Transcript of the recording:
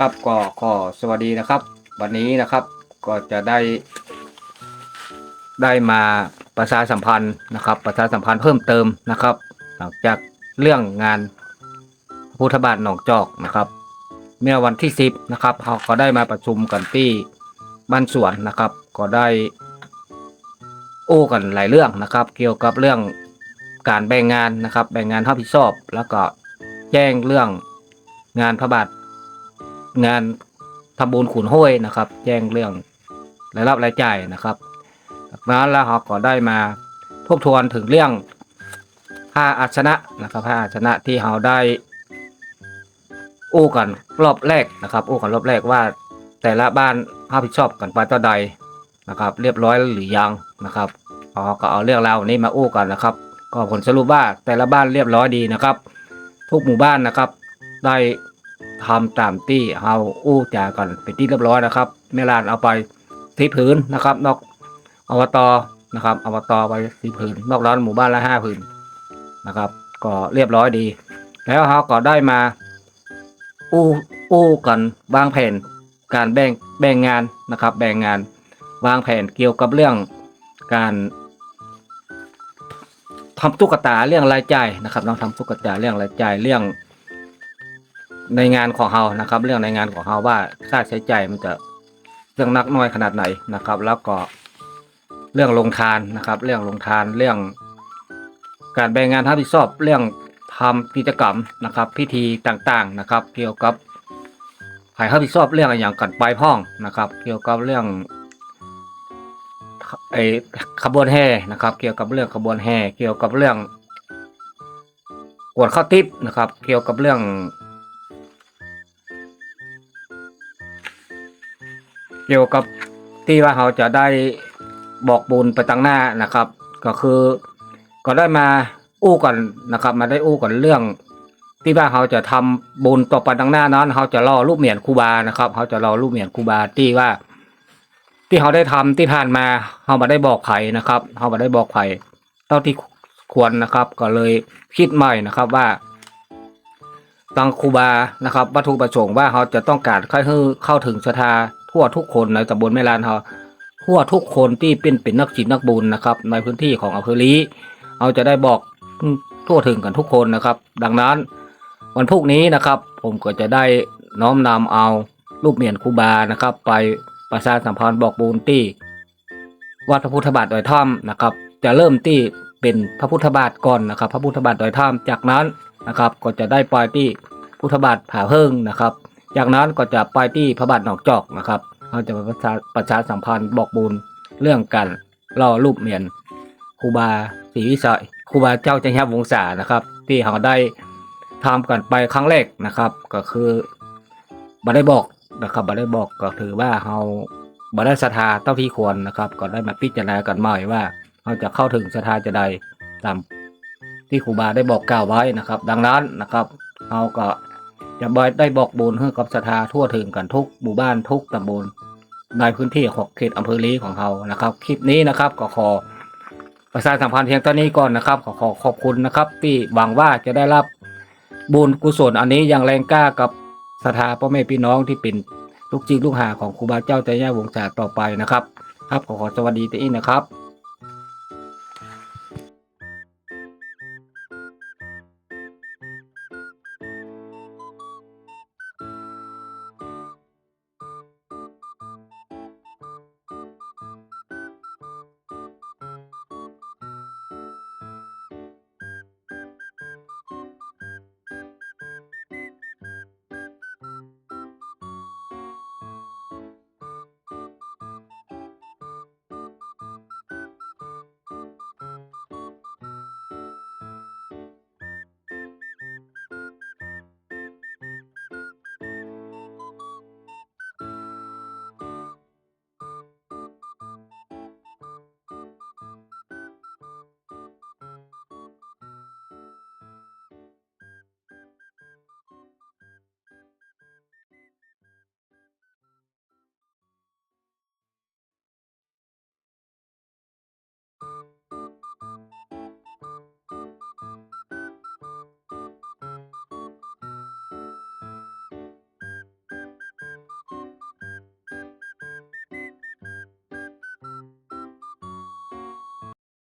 ครับก็ขอสวัสดีนะครับ วันนี้นะครับก็จะได้ ได้มาประชาสัมพันธ์นะครับ ประชาสัมพันธ์เพิ่มเติมนะครับ หลังจากเรื่องงานพุทธบาทหนองจอกนะครับเมื่อวันที่สิบนะครับเราก็ได้มาประชุมกันที่บ้านสวนนะครับ ก็ได้โอ้กันหลายเรื่องนะครับ เกี่ยวกับเรื่องการแบ่งงานนะครับ แบ่งงานรับผิดชอบ แล้วก็แจ้งเรื่องงานพระบาท งานทำบุญขุนห้วยนะครับ แจ้งเรื่องรายรับรายจ่ายนะครับจากนั้นแล้วเราก็ได้มาทบทวนถึงเรื่องผ้าอาชนะนะครับผ้าอาชนะที่เราได้อู้กันรอบแรกนะครับอู้กันรอบแรกว่า แต่ละบ้านรับผิดชอบกันไปต่อใดนะครับ เรียบร้อยหรือยังนะครับเราก็เอาเรื่องราวนี้มาอู้กันนะครับ ก็ผลสรุปว่าแต่ละบ้านเรียบร้อยดีนะครับ ทุกหมู่บ้านนะครับ ได้ ทำตามที่เราอู้จากันเป็นที่เรียบร้อยนะครับแม่ลานเอาไปสีผืนนะครับ นอกอบตนะครับอบตไปสีผืนนอกร้านหมู่บ้านละห้าผืนนะครับ ก็เรียบร้อยดี แล้วเขาก็ได้มา อู้อู้กันวางแผนการแบ่งแบ่งงานนะครับ แบ่งงานวางแผนเกี่ยวกับเรื่องการทำตุ๊กตาเรื่องรายจ่ายนะครับน้องทำตุ๊กตาเรื่องรายจ่ายเรื่อง ในงานของเรานะครับ เรื่องในงานของเราว่าค่าใช้จ่ายมันจะเรื่องนักน้อยขนาดไหนนะครับ แล้วก็เรื่องลงทานนะครับ เรื่องลงทานเรื่อง การแบ่งงานรับผิดชอบเรื่องทำกิจกรรมนะครับ พิธีต่างๆนะครับ เกี่ยวกับใครรับผิดชอบเรื่องอะไรอย่างกันไปพ้องนะครับ เกี่ยวกับเรื่องไอขบวนแห่นะครับ เกี่ยวกับเรื่องขบวนแห่เกี่ยวกับเรื่องกวดข้าวติ๊บนะครับ เกี่ยวกับเรื่อง เกี่ยวกับที่ว่าเราจะได้บอกบุญไปตั้งหน้านะครับ ก็คือก็ได้มาอู้กันนะครับ มาได้อู้กันเรื่อง ที่ว่าเราจะทำบุญต่อไปตั้งหน้านั้นเราจะรอรูปเหมียนครูบานะครับเราจะรอรูปเหมียนครูบาที่ว่า ที่เขาได้ทำที่ผ่านมาเขามาได้บอกไผ่นะครับเขามาได้บอกไผ่เท่าที่ควรนะครับ ก็เลยคิดใหม่นะครับว่าตังคูบานะครับ วัตถุประสงค์ว่าเขาจะต้องการให้เข้าถึงศรัทธาทั่วทุกคนในตำบลแม่ลานเขาทั่วทุกคนที่เป็นเป็นนักจิตนักบุญนะครับ ในพื้นที่ของอำเภอลีเราจะได้บอกทั่วถึงกันทุกคนนะครับ ดังนั้นวันพรุ่งนี้นะครับ ผมก็จะได้น้อมนำเอารูปเหมียนครูบานะครับ ไปประชาสัมพันธ์บอกบุญที่วัดพระพุทธบาทดอยถ้ำนะครับ จะเริ่มที่เป็นพระพุทธบาทก่อนนะครับ พระพุทธบาทดอยถ้ำจากนั้นนะครับ ก็จะได้ไปที่พุทธบาทผาเพิงนะครับ จากนั้นก็จะไปที่พระบาทหนองจอกนะครับเราจะประชาประชาสัมพันธ์บอกบุญเรื่องการล่อรูปเหมียนครูบาศรีวิสัยครูบาเจ้าจันทวงศานะครับ ที่เราได้ทำกันไปครั้งแรกนะครับ ก็คือบัได้บอกนะครับบัได้บอกก็ถือว่าเราบัได้ศรัทธาเท่าที่ควรนะครับ ก็ได้มาพิจารณากันใหม่ว่าเราจะเข้าถึงศรัทธาจะใดตามที่ครูบาได้บอกกล่าวไว้นะครับ ดังนั้นนะครับเราก็ จะบอยได้บอกบุญให้กับศรัทธาทั่วถึงกันทุกหมู่บ้านทุกตำบลในพื้นที่ของเขตอำเภอลีของเรานะครับ คลิปนี้นะครับก็ขอประชาสัมพันธ์เพียงเท่านี้ก่อนนะครับ ขอขอขอบคุณนะครับ ที่หวังว่าจะได้รับบุญกุศลอันนี้อย่างแรงกล้ากับศรัทธาพ่อแม่พี่น้องที่เป็นลูกจิกลูกหาของครูบาเจ้าใจย่าวงศาต่อไปนะครับ ครับขอขอสวัสดีที่นี่นะครับ